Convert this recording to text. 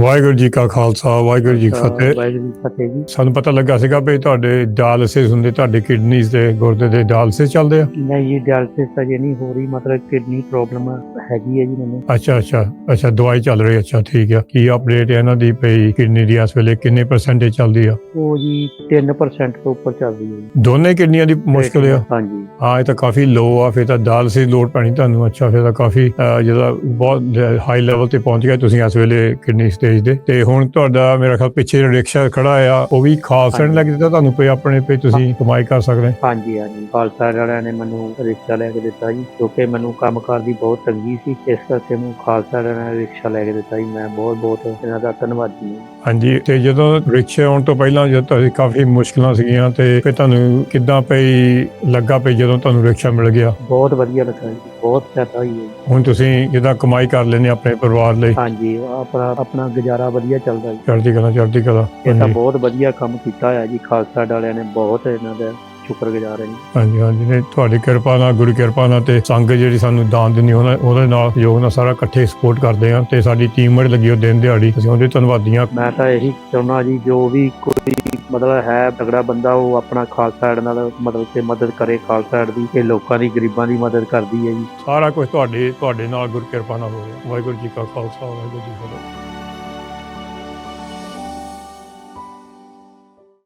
ਵਾਹਿਗੁਰੂ ਜੀ ਕਾ ਖਾਲਸਾ ਵਾਹਿਗੁਰੂ ਜੀ ਕੀ ਫਤਿਹ। ਵਾਹਿਗੁਰੂ ਜੀ ਫਤਿਹ ਜੀ। ਸਾਨੂੰ ਪਤਾ ਲੱਗਾ ਸੀਗਾ ਵੀ ਤੁਹਾਡੇ ਡਾਇਲਿਸਿਸ ਹੁੰਦੇ ਤੁਹਾਡੇ ਕਿਡਨੀਜ਼ ਦੇ ਗੁਰਦੇ ਦੇ ਡਾਇਲਿਸਿਸ ਚੱਲਦੇ ਆ। ਨਹੀਂ ਜੀ ਡਾਇਲਿਸਿਸ ਅਜੇ ਨਹੀਂ ਹੋ ਰਹੀ ਮਤਲਬ ਕਿਡਨੀ ਪ੍ਰੋਬਲਮ ਹੈਗੀ ਹੈ ਜੀ ਮੈਨੂੰ। ਅੱਛਾ ਅੱਛਾ ਅੱਛਾ ਦਵਾਈ ਚੱਲ ਰਹੀ ਹੈ, ਅੱਛਾ ਠੀਕ ਆ। ਕੀ ਅਪਡੇਟ ਹੈ ਇਹਨਾਂ ਦੀ ਪਈ? ਕਿਡਨੀ ਦੀ ਇਸ ਵੇਲੇ ਕਿੰਨੇ ਪਰਸੈਂਟੇਜ ਚੱਲਦੀ ਆ? ਉਹ ਜੀ 3% ਤੋਂ ਉੱਪਰ ਚੱਲ ਰਹੀ ਹੈ ਜੀ। ਦੋਨੇ ਕਿਡਨੀਆਂ ਦੀ ਮੁਸ਼ਕਲ ਆ? ਹਾਂਜੀ। ਹਾਂ ਇਹ ਤਾਂ ਕਾਫੀ ਲੋ ਆ। ਫਿਰ ਤਾਂ ਡਾਇਲਿਸਿਸ ਲੋਡ ਪੈਣੀ ਤੁਹਾਨੂੰ। ਅੱਛਾ ਫਿਰ ਤਾਂ ਕਾਫੀ ਅਹ, ਜਿਹਦਾ ਬਹੁਤ ਹਾਈ ਲੈਵਲ ਤੇ ਪਹੁੰਚ ਗਏ ਤੁਸੀਂ ਇਸ ਵੇਲੇ ਕਿਡਨੀ ਸਟੇਜ ਦੇ। ਤੇ ਹੁਣ ਤੁਹਾਡਾ ਮੇਰਾ ਖਿਆਲ ਪਿੱਛੇ ਰਿਕਸ਼ਾ ਖੜਾ ਆ ਉਹ ਵੀ ਖਾਲਸਾ ਨੇ ਲੱਗ ਦਿੱਤਾ ਤੁਹਾਨੂੰ ਪਈ ਆਪਣੇ ਪਈ ਤੁਸੀਂ ਕਮਾਈ ਕਰ ਸਕਦੇ ਹਾਂਜੀ ਹਾਂਜੀ। ਖਾਲਸਾ ਵਾਲਿਆਂ ਨੇ ਮੈਨੂੰ ਰਿਕਸ਼ਾ ਲੈ ਕੇ ਦਿੱਤਾ ਜੀ ਕਿਉਂਕਿ ਮੈਨੂੰ ਕੰਮਕਾਰ ਦੀ ਬਹੁਤ ਤੰਗੀ ਸੀ ਇਸ ਕਰਕੇ ਮੈਨੂੰ ਖਾਲਸਾ ਨੇ ਰਿਕਸ਼ਾ ਲੈ ਕੇ ਦਿੱਤਾ ਜੀ ਮੈਂ ਬਹੁਤ ਬਹੁਤ ਇਹਨਾਂ ਦਾ ਧੰਨਵਾਦੀ ਹਾਂ। ਹਾਂਜੀ ਤੇ ਜਦੋਂ ਰਿਕਸ਼ੇ ਆਉਣ ਤੋਂ ਪਹਿਲਾਂ ਜਦ ਤੁਸੀਂ ਕਾਫੀ ਮੁਸ਼ਕਲਾਂ ਸੀਗੀਆਂ ਤੇ ਫਿਰ ਤੁਹਾਨੂੰ ਕਿੱਦਾਂ ਪਈ ਲੱਗਾ ਪਈ ਜਦੋਂ ਤੁਹਾਨੂੰ ਰਿਕਸ਼ਾ ਮਿਲ ਗਿਆ? ਬਹੁਤ ਵਧੀਆ ਲੱਗਾ ਜੀ ਬਹੁਤ ਫਾਇਦਾ ਹੋਈ ਹੈ। ਹੁਣ ਤੁਸੀਂ ਜਿੱਦਾਂ ਕਮਾਈ ਕਰ ਲੈਂਦੇ ਆਪਣੇ ਪਰਿਵਾਰ ਲਈ। ਹਾਂਜੀ ਆਪਣਾ ਆਪਣਾ ਗੁਜ਼ਾਰਾ ਵਧੀਆ ਚੱਲਦਾ ਜੀ। ਚੜ੍ਹਦੀ ਕਲਾ ਚੜ੍ਹਦੀ ਕਲਾ। ਇਹ ਤਾਂ ਹਾਂਜੀ। ਬਹੁਤ ਵਧੀਆ ਕੰਮ ਕੀਤਾ ਹੋਇਆ ਜੀ ਖਾਲਸਾ ਵਾਲਿਆਂ ਨੇ ਬਹੁਤ ਇਹਨਾਂ ਦਾ ਸ਼ੁਕਰਗੁਜ਼ਾਰ ਹਾਂ ਜੀ। ਹਾਂਜੀ ਹਾਂਜੀ। ਨੇ ਤੁਹਾਡੀ ਕਿਰਪਾ ਨਾਲ ਗੁਰੂ ਕਿਰਪਾ ਨਾਲ ਤੇ ਸੰਗਤ ਜਿਹੜੀ ਸਾਨੂੰ ਦਾਨ ਦਿੰਦੀ ਉਹਨਾਂ ਉਹਦੇ ਨਾਲ ਯੋਗ ਨਾਲ ਸਾਰਾ ਇਕੱਠੇ ਸਪੋਰਟ ਕਰਦੇ ਆ ਤੇ ਸਾਡੀ ਟੀਮ ਮੜ ਲੱਗੀ ਉਹ ਦਿਨ ਦਿਹਾੜੀ ਅਸੀਂ ਉਹਦੇ ਧੰਨਵਾਦੀਆਂ ਮੈਂ ਤਾਂ ਇਹੀ ਚਾਹੁੰਦਾ ਜੀ ਜੋ ਵੀ ਕੋਈ ਮਤਲਬ ਹੈ ਤਗੜਾ ਬੰਦਾ ਉਹ ਆਪਣਾ ਖਾਲਸਾ ਏਡ ਨਾਲ ਮਤਲਬ ਕਿ ਮਦਦ ਕਰੇ ਖਾਲਸਾ ਏਡ ਦੀ ਇਹ ਲੋਕਾਂ ਦੀ ਗਰੀਬਾਂ ਦੀ ਮਦਦ ਕਰਦੀ ਹੈ ਜੀ। ਸਾਰਾ ਕੁਝ ਤੁਹਾਡੇ ਤੁਹਾਡੇ ਨਾਲ ਗੁਰੂ ਕਿਰਪਾ ਨਾਲ ਹੋ ਰਿਹਾ। ਵਾਹਿਗੁਰੂ ਜੀ ਕਾ ਖਾਲਸਾ ਵਾਹਿਗੁਰੂ ਜੀ ਕੀ ਫਤਿਹ।